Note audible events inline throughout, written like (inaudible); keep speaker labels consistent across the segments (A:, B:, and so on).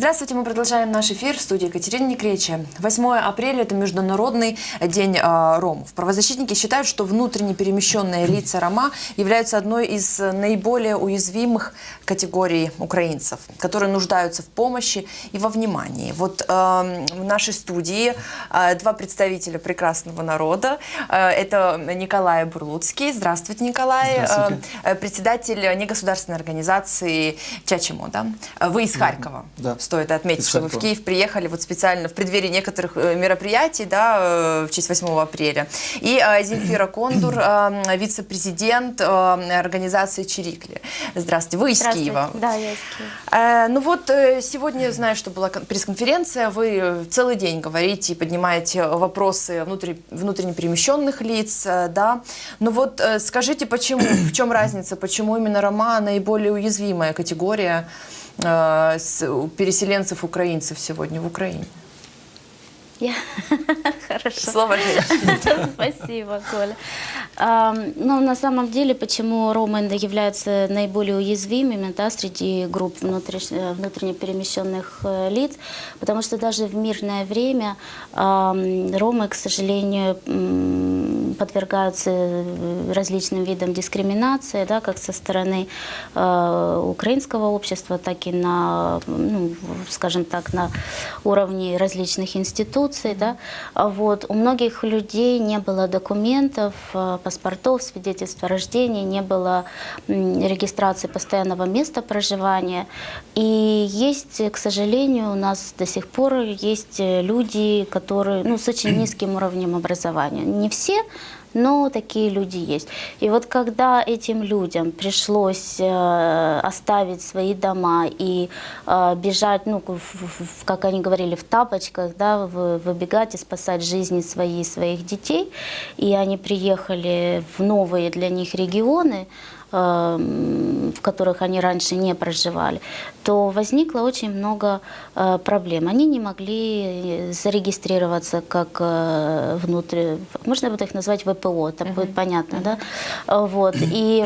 A: Здравствуйте, мы продолжаем наш эфир в студии Екатерины Некречи. 8 апреля – это Международный день э, ромов. Правозащитники считают, что внутренне перемещенные лица рома являются одной из наиболее уязвимых категорий украинцев, которые нуждаются в помощи и во внимании. Вот э, в нашей студии э, два представителя прекрасного народа. Э, это Николай Бурлуцкий. Здравствуйте, Николай.
B: Здравствуйте.
A: Э, председатель негосударственной организации Чачимо, да? Вы из Харькова.
B: Да.
A: Стоит отметить, что вы в. Киев приехали вот специально в преддверии некоторых э, мероприятий, да, э, в честь 8 апреля. И э, Земфира Кондур, (clears throat) вице-президент организации Чирикли. Здравствуйте. Вы из
C: Здравствуйте.
A: Киева.
C: Да, я из Киева.
A: Ну вот сегодня, знаю, что была кон- пресс-конференция, вы целый день говорите и поднимаете вопросы внутри, внутренне перемещенных лиц, да. Ну вот скажите, почему, в чем разница, почему именно Рома наиболее уязвимая категория переселенцев украинцев сегодня в Украине?
C: Я... (laughs) Хорошо.
A: Слово. (laughs)
C: Спасибо, Коля. Ну, на самом деле, почему ромы являются наиболее уязвимыми да, среди групп э, внутренне перемещенных э, лиц? Потому что даже в мирное время ромы, к сожалению, подвергаются э, различным видам дискриминации, да, как со стороны э, украинского общества, так и на, ну, скажем так, на уровне различных институций. Да. А Вот. У многих людей не было документов, э, паспортов, свидетельств о рождении, не было регистрации постоянного места проживания. И есть, к сожалению, у нас до сих пор есть э, люди, которые ну, с очень низким уровнем образования. Не все, но такие люди есть. И вот когда этим людям пришлось э, оставить свои дома и э, бежать, ну, в- в- как они говорили, в тапочках, да, в- выбегать и спасать жизни свои своих детей, и они приехали в новые для них регионы, в которых они раньше не проживали, то возникло очень много э, проблем. Они не могли зарегистрироваться как э, внутри, можно буду их назвать ВПО, это будет понятно, да? Вот. И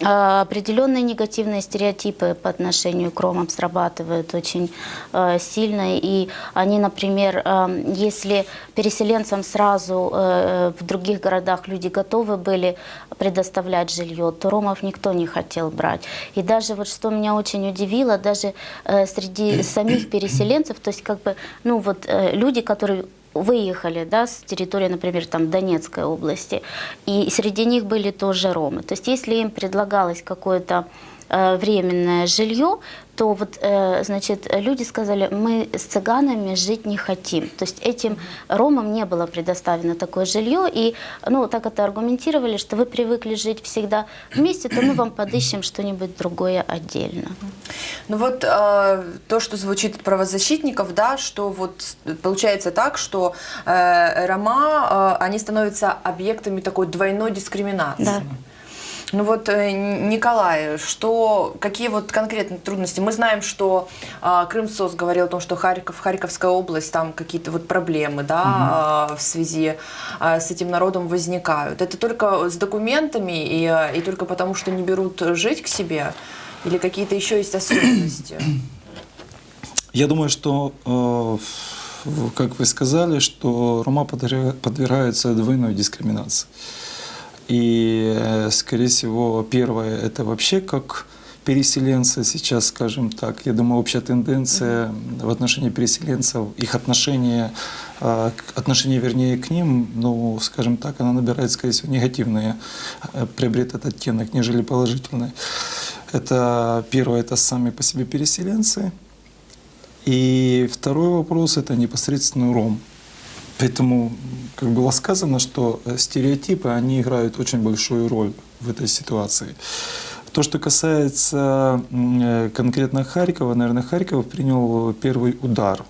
C: определенные негативные стереотипы по отношению к ромам срабатывают очень э, сильно. И они, например, э, если переселенцам сразу в других городах люди готовы были предоставлять жилье, то ромов никто не хотел брать. И даже вот что меня очень удивило, даже э, среди (clears throat) самих переселенцев, то есть как бы, ну вот э, люди, которые выехали да, с территории, например, там, Донецкой области, и среди них были тоже ромы. То есть если им предлагалось какое-то э, временное жилье, то вот, э, значит, люди сказали, мы с цыганами жить не хотим. То есть этим ромам не было предоставлено такое жилье, и, ну, так это аргументировали, что вы привыкли жить всегда вместе, то мы вам подыщем что-нибудь другое отдельно.
A: Ну вот э, то, что звучит от правозащитников, да, что вот получается так, что э, рома, э, они становятся объектами такой двойной дискриминации.
C: Да.
A: Ну вот, э, Николай, что, какие вот конкретные трудности? Мы знаем, что э, Крымсос говорил о том, что Харьков, Харьковская область, там какие-то вот проблемы, да, э, в связи э, с этим народом возникают. Это только с документами и, э, и только потому, что не берут жить к себе? Или какие-то еще есть особенности? (clears throat)
B: Я думаю, что, э, как вы сказали, что Рома подверга- подвергаются двойной дискриминации. И, э, скорее всего, первое – это вообще как переселенцы сейчас, скажем так. Я думаю, общая тенденция в отношении переселенцев, их отношение, э, отношение, вернее, к ним, ну, скажем так, она набирает, скорее всего, негативные, э, приобретает оттенок, нежели положительный. Это первое, это сами по себе переселенцы. И второй вопрос – это непосредственно ром. Поэтому, как было сказано, что э, стереотипы, они играют очень большую роль в этой ситуации. То, что касается э, конкретно Харькова, наверное, Харьков принял первый удар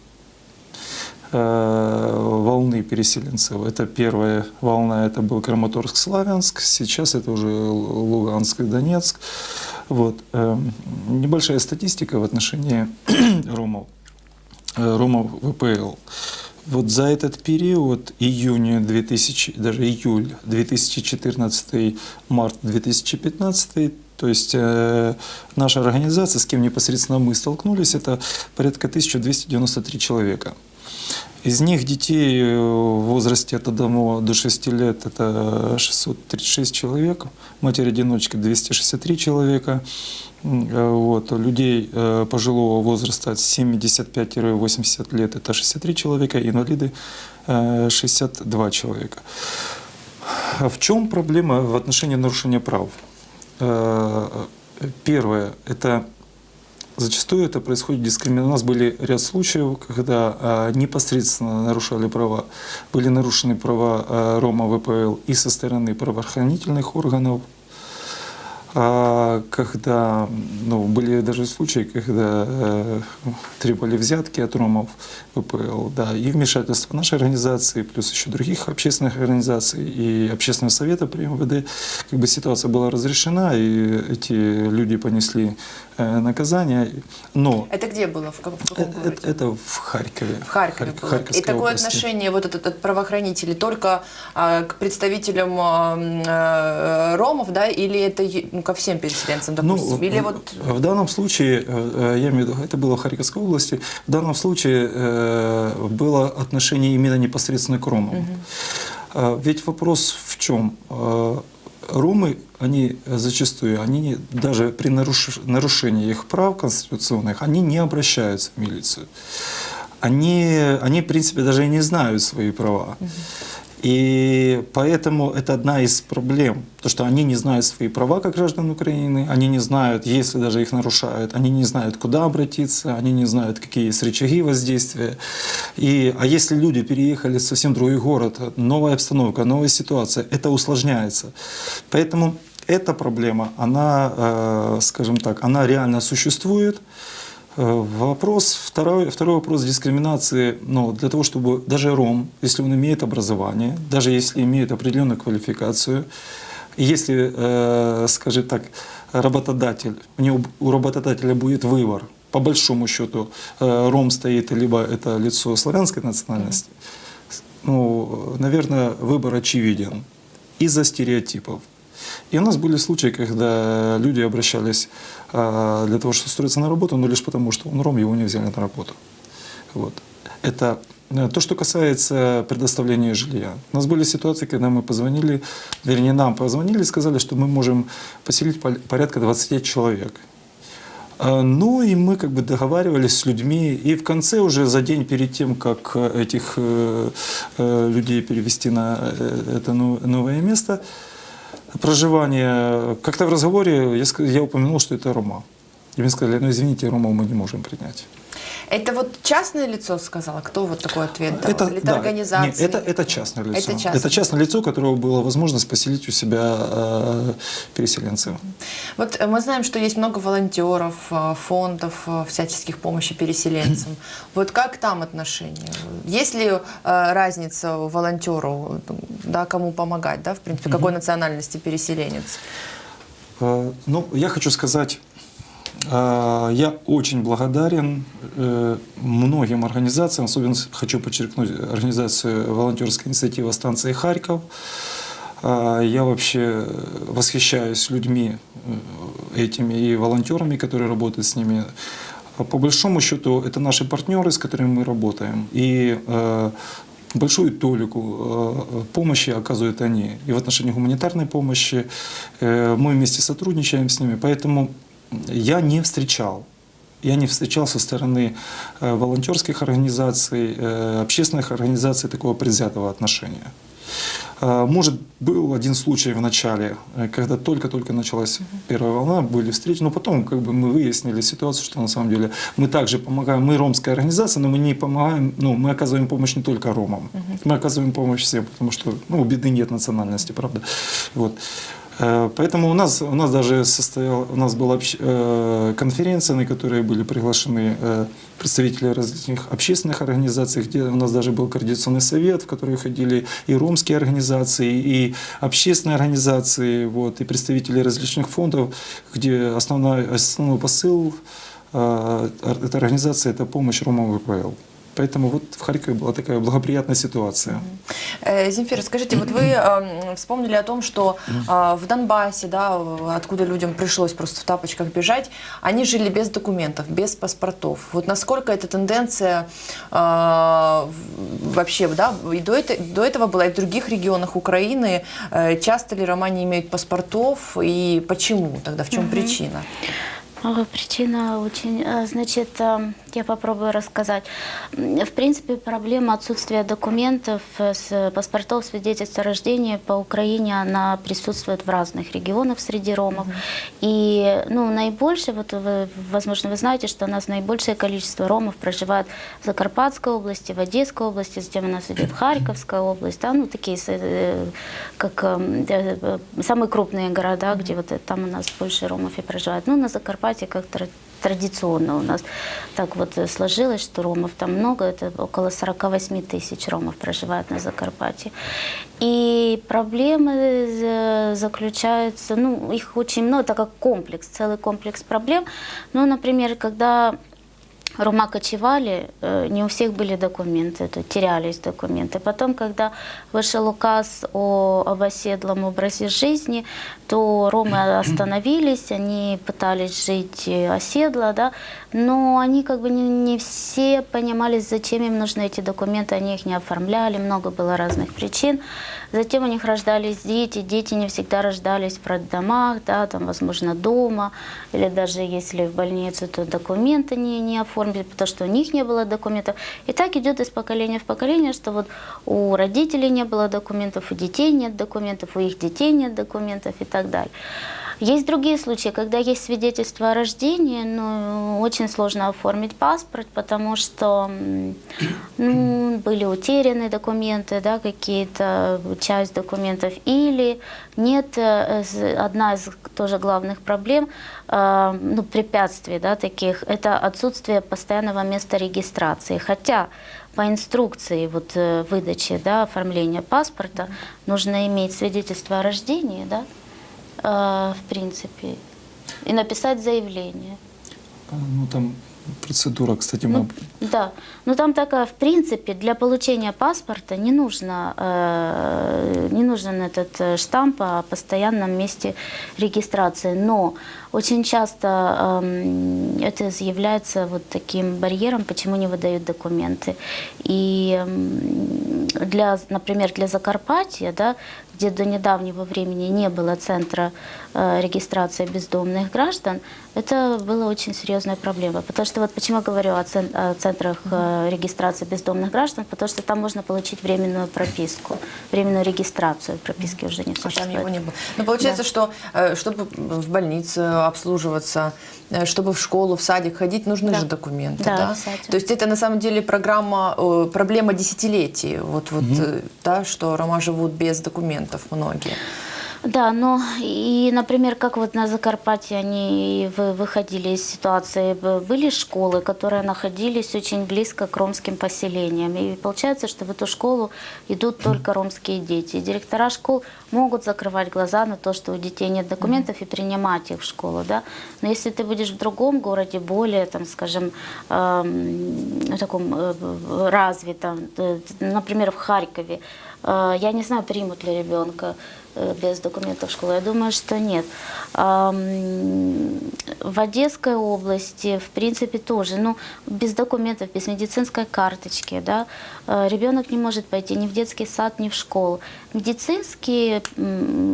B: э, волны переселенцев. Это первая волна, это был Краматорск-Славянск, сейчас это уже Луганск и Донецк. Вот. эм, Небольшая статистика в отношении (clears throat) ромов, ромов ВПЛ. Вот за этот период, июня 2000, даже июль 2014, март 2015, То есть э, наша организация, с кем непосредственно мы столкнулись, это порядка 1293 человека. Из них детей э, в возрасте от 1 до 6 лет это 636 человек, матери-одиночки 263 человека, э, вот, людей э, пожилого возраста от 75-80 лет это 63 человека, инвалиды э, 62 человека. А В чем проблема в отношении нарушения прав? Первое – это Зачастую это происходит дискриминация. У нас были ряд случаев, когда а, непосредственно нарушали права, были нарушены права а, Рома ВПЛ и со стороны правоохранительных органов, когда ну, были даже случаи, когда э, требовали взятки от Ромов ВПЛ, да, и вмешательство нашей организации, плюс еще других общественных организаций и общественного совета при МВД, как бы ситуация была разрешена, и эти люди понесли э, наказание, но
A: Это где было? В каком, в каком
B: это,
A: городе?
B: это- в Харькове.
A: В Харькове
B: Харь-
A: было. И такое
B: области.
A: отношение вот этот от правоохранителей только а, к представителям а, м, э, ромов, да, или это ну, ко всем переселенцам, допустим?
B: Ну,
A: или вот
B: в данном случае, э, я имею в виду, это было в Харьковской области, в данном случае э, было отношение именно непосредственно к ромам. А, Ведь вопрос в чем? Э, Ромы, они зачастую, они не- даже при наруш- нарушении их прав конституционных, они не обращаются в милицию. Они, они, в принципе, даже и не знают свои права. И поэтому это одна из проблем, то что они не знают свои права как граждан Украины, они не знают, если даже их нарушают, они не знают, куда обратиться, они не знают, какие есть рычаги воздействия. И, а если люди переехали в совсем другой город, новая обстановка, новая ситуация, это усложняется. Поэтому эта проблема, она, э, скажем так, она реально существует. Э, Вопрос, второй, второй вопрос дискриминации, ну, для того, чтобы даже ром, если он имеет образование, даже если имеет определенную квалификацию, если, э, скажем так, работодатель, у, него, у работодателя будет выбор, по большому счету, э, ром стоит, либо это лицо славянской национальности, ну, наверное, выбор очевиден из-за стереотипов. И у нас были случаи, когда люди обращались а, для того, чтобы устроиться на работу, но лишь потому, что он ром, его не взяли на работу. Вот. Это э, то, что касается предоставления жилья. У нас были ситуации, когда мы позвонили, вернее, нам позвонили и сказали, что мы можем поселить порядка 20 человек. А, Ну и мы как бы договаривались с людьми, и в конце уже за день перед тем, как э, этих э, людей перевести на это но- новое место проживания, как-то в разговоре я, я упомянул, что это Рома. И мне сказали, ну извините, Ромов мы не можем принять.
A: Это вот частное лицо сказала? Кто вот такой ответ дал?
B: Это,
A: или это
B: да,
A: организация?
B: нет, это, это частное лицо.
A: Это частное.
B: это частное лицо, которого была возможность поселить у себя э, переселенцев.
A: Вот э, мы знаем, что есть много волонтеров, э, фондов э, всяческих помощи переселенцам. (clears throat) Вот как там отношения? Есть ли э, разница волонтеру, да, кому помогать, да, в принципе, какой национальности переселенец?
B: Ну, я хочу сказать, я очень благодарен э, многим организациям, особенно хочу подчеркнуть организацию волонтерской инициативы станции Харьков. Э, Я вообще восхищаюсь людьми э, этими и волонтерами, которые работают с ними. А По большому счету, это наши партнеры, с которыми мы работаем. И э, большую толику помощи оказывают они. И в отношении гуманитарной помощи мы вместе сотрудничаем с ними. Поэтому я не встречал я не встречал со стороны э, волонтерских организаций, э, общественных организаций такого предвзятого отношения. Э, Может, был один случай в начале, когда только-только началась первая волна, были встречи, но потом как бы мы выяснили ситуацию, что на самом деле мы также помогаем, мы ромская организация, но мы не помогаем, ну, мы оказываем помощь не только ромам, мы оказываем помощь всем, потому что ну, у беды нет национальности, правда. Вот. Э, Поэтому у нас, у нас даже состоял, у нас была э, конференция, на которой были приглашены э, представители различных общественных организаций, где у нас даже был координационный совет, в который ходили и ромские организации, и общественные организации, вот, и представители различных фондов, где основной, основной посыл этой организации – это помощь Ромам ВПЛ. Поэтому вот в Харькове была такая благоприятная ситуация.
A: Э, Земфира, скажите, вот вы эм, вспомнили о том, что э, в Донбассе, да, откуда людям пришлось просто в тапочках бежать, они жили без документов, без паспортов. Вот насколько эта тенденция э, вообще, да, и до, это- до этого была и в других регионах Украины. Э, часто ли рома не имеют паспортов и почему тогда, в чем причина?
C: А, Причина очень, значит, я попробую рассказать. В принципе, проблема отсутствия документов, э, с паспортов, свидетельств о рождении по Украине, она присутствует в разных регионах среди ромов. И, ну, наибольшее, вот вы, возможно, вы знаете, что у нас наибольшее количество ромов проживает в Закарпатской области, в Одесской области, затем у нас идет Харьковская область, да, ну, такие, э, как э, самые крупные города, где вот там у нас больше ромов и проживает. Ну, на Закарпатье как тра- традиционно у нас так вот э, сложилось, что ромов там много, это около 48 тысяч ромов проживает на Закарпатье. И проблемы э, заключаются, ну, их очень много, это как комплекс, целый комплекс проблем. Ну, например, когда Рома кочевали, э, не у всех были документы, то терялись документы. Потом, когда вышел указ о, об оседлом образе жизни, то ромы (coughs) остановились, они пытались жить э, оседло, да, но они как бы не, не все понимали, зачем им нужны эти документы, они их не оформляли, много было разных причин. Затем у них рождались дети, дети не всегда рождались в роддомах, да, там, возможно, дома, или даже если в больницу, то документы не, не оформили, потому что у них не было документов. И так идет из поколения в поколение, что вот у родителей не было документов, у детей нет документов, у их детей нет документов и так далее. Есть другие случаи, когда есть свидетельство о рождении, но очень сложно оформить паспорт, потому что ну, были утеряны документы, да, какие-то, часть документов, или нет, э, одна из тоже главных проблем, э, ну, препятствий да, таких, это отсутствие постоянного места регистрации. Хотя по инструкции вот, э, выдачи, да, оформления паспорта нужно иметь свидетельство о рождении, да, в принципе, и написать заявление.
B: Ну, там процедура, кстати, мы
C: Ну, да, но там такая, в принципе, для получения паспорта не нужно, э, не нужен этот э, штамп о постоянном месте регистрации, но очень часто эм, это является вот таким барьером, почему не выдают документы. И для, например, для Закарпатья, да, где до недавнего времени не было центра э, регистрации бездомных граждан, это была очень серьезная проблема. Потому что вот почему я говорю о, цен- о центрах э, регистрации бездомных граждан, потому что там можно получить временную прописку, временную регистрацию прописки уже не
A: А там
C: существует.
A: его не было. Ну, получается, что э, чтобы в больницу обслуживаться, э, чтобы в школу, в садик ходить, нужны
C: Да.
A: же документы,
C: Да,
A: да? То есть это на самом деле программа, э, проблема десятилетий, вот, вот, э, да, что рома живут без документов многие.
C: Да, но и, например, как вот на Закарпатье они вы- выходили из ситуации, были школы, которые находились очень близко к ромским поселениям. И получается, что в эту школу идут только ромские дети. Директора школ могут закрывать глаза на то, что у детей нет документов и принимать их в школу. Да? Но если ты будешь в другом городе, более, там, скажем, эм, таком э, э, развитом, э, например, в Харькове, э, я не знаю, примут ли ребенка э, без документов в школу. Я думаю, что нет. В Одесской области, в принципе, тоже, ну, без документов, без медицинской карточки, да, э, ребенок не может пойти ни в детский сад, ни в школу. Медицинские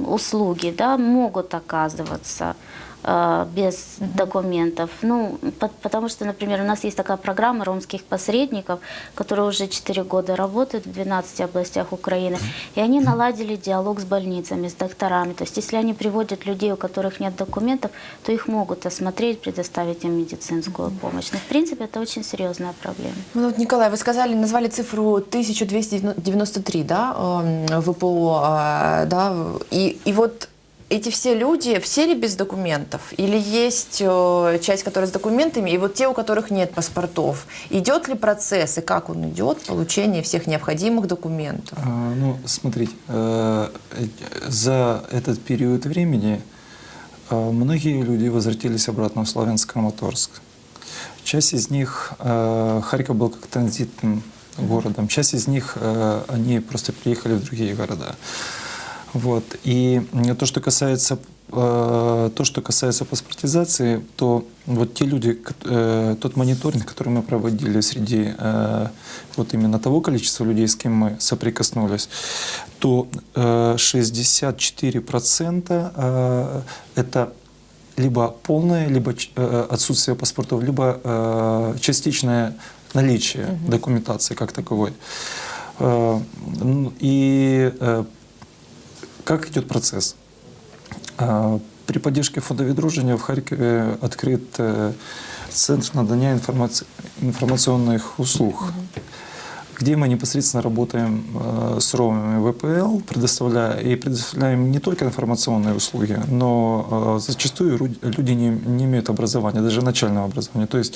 C: услуги, да, могут оказываться э, без документов. Ну, по- потому что, например, у нас есть такая программа ромских посредников, которая уже 4 года работает в 12 областях Украины, и они наладили диалог с больницами, с докторами. То есть, если они приводят людей, у которых нет документов, то их могут осмотреть, предоставить им медицинскую помощь. Но, в принципе, это очень серьезная проблема.
A: Ну вот, Николай, вы сказали, назвали цифру 1293, да, эм, ВПО, а, да, и, и вот эти все люди, все ли без документов? Или есть э, часть, которая с документами, и вот те, у которых нет паспортов? Идет ли процесс, и как он идет, получение всех необходимых документов?
B: А, Ну, смотрите, э, за этот период времени э, многие люди возвратились обратно в Славянск-Краматорск. Часть из них, э, Харьков был как транзитным городом, часть из них, э, они просто приехали в другие города. Вот. И то, что касается э, то, что касается паспортизации, то вот те люди, э, тот мониторинг, который мы проводили среди э, вот именно того количества людей, с кем мы соприкоснулись, то э, 64% э, это либо полное, либо э, отсутствие паспортов, либо э, частичное наличие документации как таковой. Э, И э, как идет процесс? А, При поддержке фонда «Відродження» в Харькове открыт э, Центр надания информаци- информационных услуг, где мы непосредственно работаем э, с ромами ВПЛ, предоставляя, и предоставляем не только информационные услуги, но э, зачастую люди не, не имеют образования, даже начального образования. То есть,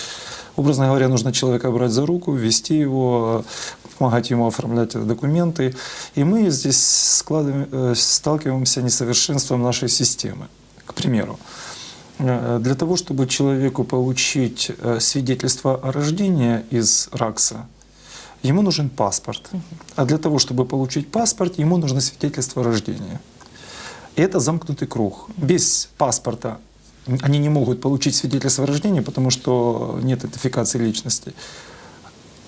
B: образно говоря, нужно человека брать за руку, вести его, э, помогать ему оформлять документы. И мы здесь складываем, сталкиваемся с несовершенством нашей системы. К примеру, Для того, чтобы человеку получить свидетельство о рождении из РАКСа, ему нужен паспорт. А для того, чтобы получить паспорт, ему нужно свидетельство о рождении. И это замкнутый круг. Без паспорта они не могут получить свидетельство о рождении, потому что нет идентификации личности.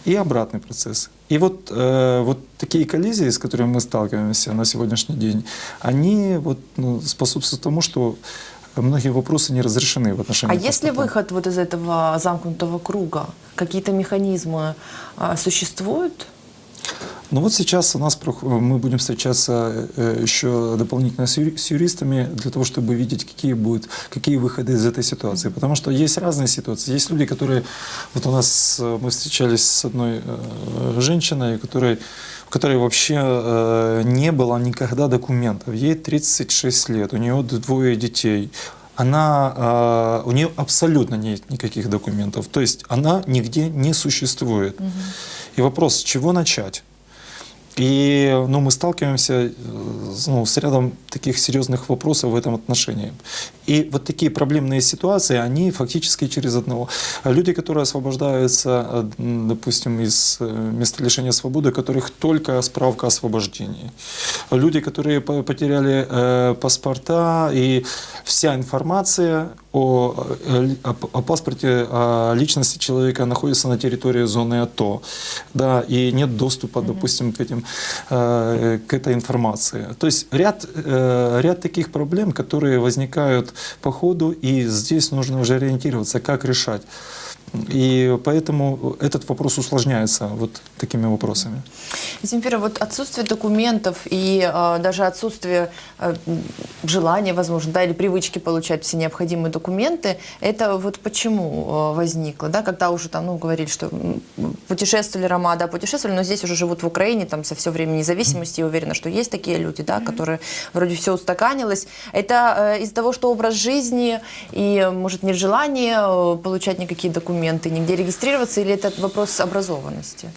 B: И обратный процесс. И вот, э, вот такие коллизии, с которыми мы сталкиваемся на сегодняшний день, они вот, ну, способствуют тому, что многие вопросы не разрешены в
A: А
B: отношении
A: есть ли выход вот из этого замкнутого круга? Какие-то механизмы а, существуют?
B: Ну вот сейчас у нас мы будем встречаться э, еще дополнительно с юри- с юристами для того, чтобы видеть, какие будут, какие выходы из этой ситуации. Потому что есть разные ситуации. Есть люди, которые... Вот у нас э, мы встречались с одной э, женщиной, у которой вообще э, не было никогда документов. Ей 36 лет, у нее двое детей. Она, э, у нее абсолютно нет никаких документов. То есть она нигде не существует. И вопрос, с чего начать? И ну, мы сталкиваемся э, ну, с рядом таких серьезных вопросов в этом отношении. И вот такие проблемные ситуации, они фактически через одного. Люди, которые освобождаются, э, допустим, из э, места лишения свободы, у которых только справка о освобождении. Люди, которые по- потеряли паспорта и вся информация о, э, о о паспорте, о личности человека находится на территории зоны АТО, да, и нет доступа, допустим, к этим, э, к этой информации. То есть ряд, э, ряд таких проблем, которые возникают по ходу, и здесь нужно уже ориентироваться, как решать. И поэтому этот вопрос усложняется вот такими вопросами.
A: Земфира, вот отсутствие документов и э, даже отсутствие э, желания, возможно, да, или привычки получать все необходимые документы, это вот почему э, возникло, да, когда уже там, ну, говорили, что путешествовали Рома, да, путешествовали, но здесь уже живут в Украине, там, со все время независимости, я уверена, что есть такие люди, да, которые вроде все устаканилось. Это э, из-за того, что образ жизни и, может, нет желания э, получать никакие документы, нигде регистрироваться, или это вопрос образованности?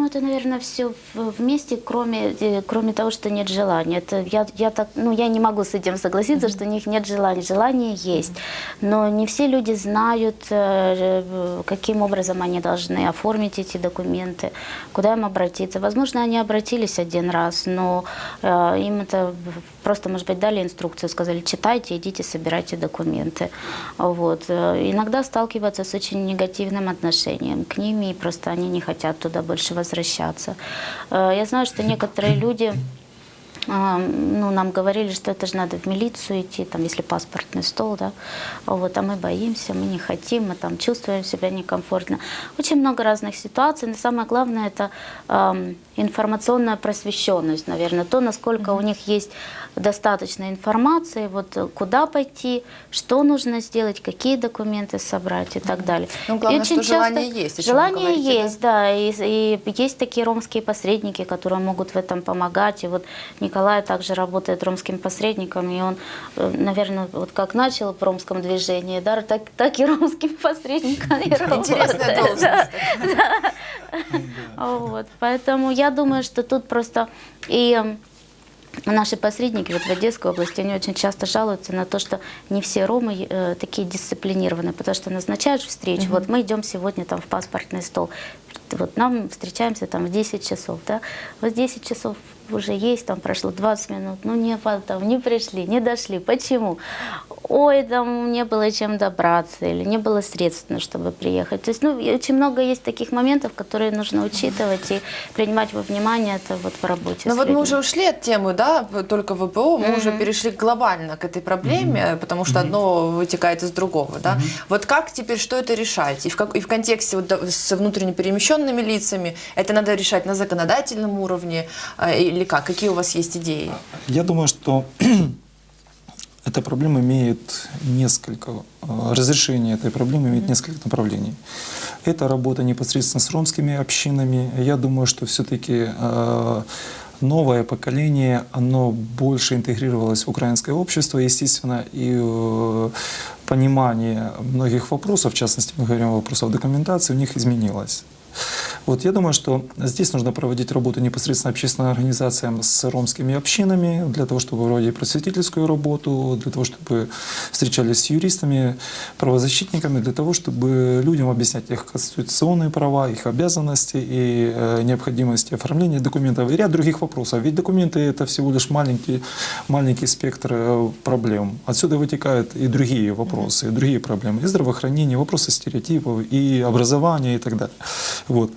C: Ну, это, наверное, все вместе, кроме, э, кроме того, что нет желания. Это я, я, так, ну, я не могу с этим согласиться, что у них нет желания. Желание есть. Но не все люди знают, э, э, каким образом они должны оформить эти документы, куда им обратиться. Возможно, они обратились один раз, но им это просто, может быть, дали инструкцию, сказали, читайте, идите, собирайте документы. Вот. Иногда сталкиваться с очень негативным отношением к ним, и просто они не хотят туда больше возвращаться. Э, Я знаю, что некоторые люди ну, нам говорили, что это же надо в милицию идти, там, если паспортный стол, да, вот, а мы боимся, мы не хотим, мы там чувствуем себя некомфортно. Очень много разных ситуаций, но самое главное это ам, информационная просвещенность, наверное, то, насколько у них есть достаточно информации, вот э, куда пойти, что нужно сделать, какие документы собрать и так далее.
A: Ну, главное,
C: И очень
A: что желание есть, о чем вы
C: Желание
A: говорите, да?
C: есть, да, и, и есть такие ромские посредники, которые могут в этом помогать. И вот Николай также работает ромским посредником, и он, э, наверное, вот как начал в ромском движении, да, так, так и ромским посредником и
A: Интересная должность.
C: Вот, поэтому я думаю, что тут просто и Наши посредники вот в Одесской области, они очень часто жалуются на то, что не все ромы э, такие дисциплинированные, потому что назначаешь встречу, вот мы идем сегодня там в паспортный стол, вот нам встречаемся там в 10 часов, да, вот 10 часов уже есть, там прошло 20 минут, ну не, там, не пришли, не дошли. Почему? Ой, там не было чем добраться или не было средств, чтобы приехать. То есть, ну, очень много есть таких моментов, которые нужно учитывать и принимать во внимание это вот в работе.
A: Ну вот мы уже ушли от темы, да, только ВПО, мы уже перешли глобально к этой проблеме, потому что одно вытекает из другого, да. Вот как теперь, что это решать? И в, как, и в контексте вот, с внутренне перемещенными лицами, это надо решать на законодательном уровне э, или как? Какие у вас есть идеи?
B: Я думаю, что (clears throat) эта проблема имеет несколько, э, разрешение этой проблемы имеет несколько направлений. Это работа непосредственно с ромскими общинами. Я думаю, что все-таки новое поколение, оно больше интегрировалось в украинское общество, естественно, и э, понимание многих вопросов, в частности, мы говорим о вопросах документации, у них изменилось. Вот я думаю, что здесь нужно проводить работу непосредственно общественным организациям с ромскими общинами, для того, чтобы проводить просветительскую работу, для того, чтобы встречались с юристами, правозащитниками, для того, чтобы людям объяснять их конституционные права, их обязанности и э, необходимости оформления документов и ряд других вопросов. Ведь документы это всего лишь маленький, маленький спектр э, проблем. Отсюда вытекают и другие вопросы, и другие проблемы. И здравоохранение, вопросы стереотипов, и образование и так далее. Вот.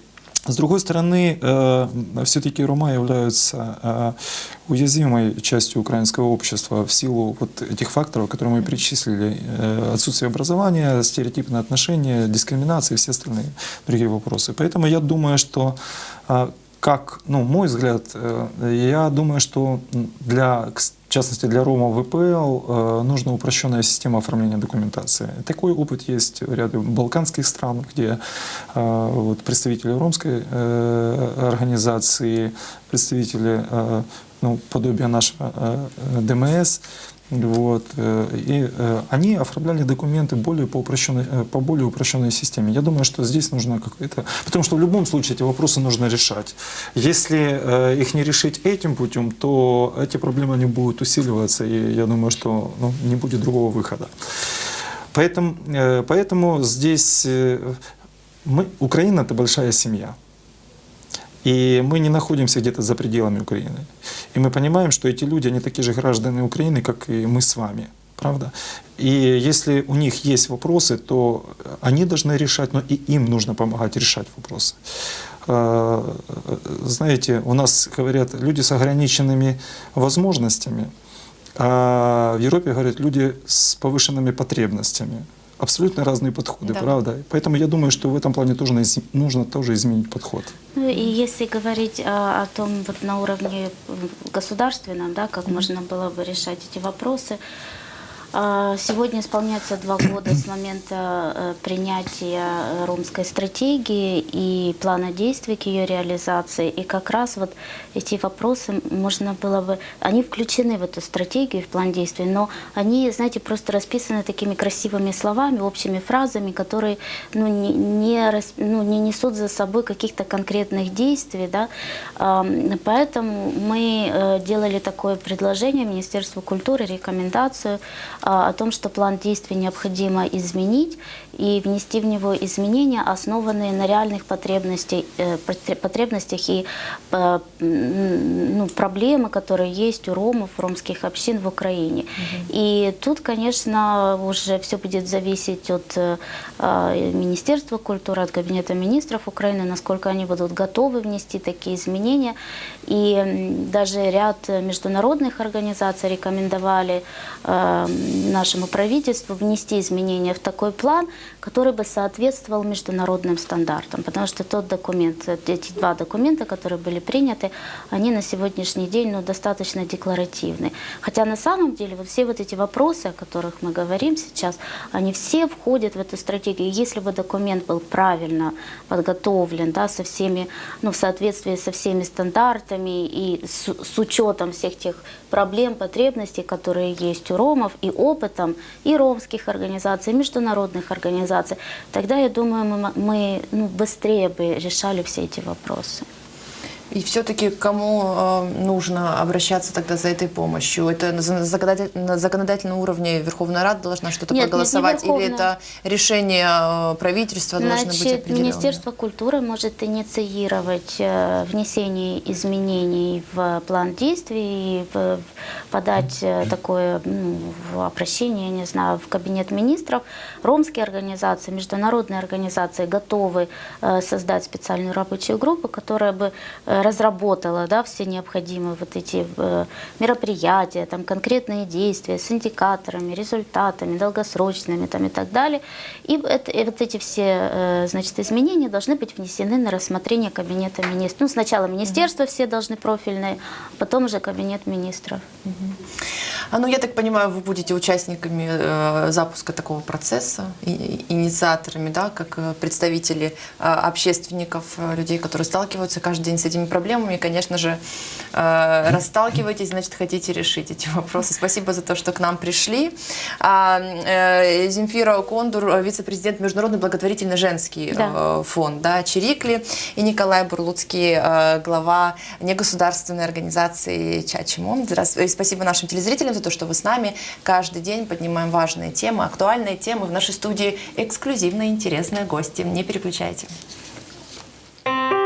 B: С другой стороны, э, все-таки Рома являются э, уязвимой частью украинского общества в силу вот этих факторов, которые мы перечислили. Э, отсутствие образования, стереотипные отношения, дискриминация и все остальные другие вопросы. Поэтому я думаю, что как, ну, мой взгляд, я думаю, что для, частности, для Рома ВПЛ э, нужна упрощенная система оформления документации. Такой опыт есть в ряде балканских стран, где э, вот, представители ромской э, организации, представители э, ну, подобия нашего э, э, ДМС, вот, э, и э, они оформляли документы более по, упрощенной, э, по более упрощенной системе. Я думаю, что здесь нужно какое-то... Потому что в любом случае эти вопросы нужно решать. Если их не решить этим путем, то эти проблемы они будут усиливаться, и я думаю, что ну, не будет другого выхода. Поэтому, поэтому здесь мы, Украина – это большая семья. И мы не находимся где-то за пределами Украины. И мы понимаем, что эти люди, они такие же граждане Украины, как и мы с вами. Правда? И если у них есть вопросы, то они должны решать, но и им нужно помогать решать вопросы. Э, Знаете, у нас говорят люди с ограниченными возможностями, а в Европе говорят люди с повышенными потребностями. Абсолютно разные подходы,
A: Да.
B: правда? Поэтому я думаю, что в этом плане тоже нужно, тоже изменить подход.
C: Ну и если говорить а, о том вот на уровне государственном, да, как можно было бы решать эти вопросы, Сегодня исполняется два года с момента э, принятия ромской стратегии и плана действий к ее реализации. И как раз вот эти вопросы можно было бы... Они включены в эту стратегию, в план действий, но они, знаете, просто расписаны такими красивыми словами, общими фразами, которые ну, не, не, ну, не несут за собой каких-то конкретных действий. Да? Поэтому мы э, делали такое предложение Министерству культуры, рекомендацию а, о том, что план действий необходимо изменить и внести в него изменения, основанные на реальных потребностей, э, потре- потребностях и э, ну, проблемы, которые есть у ромов, ромских общин в Украине. И тут, конечно, уже все будет зависеть от э, э, Министерства культуры, от Кабинета министров Украины, насколько они будут готовы внести такие изменения. И даже ряд международных организаций рекомендовали нашему правительству внести изменения в такой план, который бы соответствовал международным стандартам. Потому что тот документ, э, эти два документа, которые были приняты, они на сегодняшний день ну, достаточно декларативны. Хотя на самом деле вот все вот эти вопросы, о которых мы говорим сейчас, они все входят в эту стратегию. Если бы документ был правильно подготовлен, да, со всеми, ну, в соответствии со всеми стандартами и с, с учетом всех тех проблем, потребностей, которые есть у ромов, и опытом и ромских организаций, и международных организаций, тогда, я думаю, мы, мы ну, быстрее бы решали все эти вопросы.
A: И все-таки к кому э, нужно обращаться тогда за этой помощью? Это на за- законодатель- на законодательном уровне Верховная Рада должна что-то
C: Нет, нет, не
A: проголосовать? Или это решение э, правительства должно быть
C: Значит,
A: определенное?
C: Министерство культуры может инициировать э, внесение изменений в план действий и подать такое ну, в обращение, я не знаю, в кабинет министров. Ромские организации, международные организации готовы создать специальную рабочую группу, которая бы разработала да, все необходимые вот эти э, мероприятия, там, конкретные действия с индикаторами, результатами, долгосрочными там, и так далее. И, это- и вот эти все э, значит, изменения должны быть внесены на рассмотрение Кабинета министров. Ну, сначала министерства все должны профильные, потом уже Кабинет министров.
A: А ну, я так понимаю, вы будете участниками э, запуска такого процесса, и- инициаторами, да, как э, представители э, общественников, э, людей, которые сталкиваются каждый день с этими проблемами. И, конечно же, э, расталкиваетесь, значит, хотите решить эти вопросы. Спасибо за то, что к нам пришли. А, э, Земфира Кондур, э, вице-президент Международный благотворительный женский
C: Да.
A: э, фонд, да, Чирикли, и Николай Бурлуцкий, э, глава негосударственной организации Чачимо. Здравствуйте. И Спасибо нашим телезрителям за то, что вы с нами каждый день поднимаем важные темы, актуальные темы. В нашей студии эксклюзивные интересные гости. Не переключайте. thank you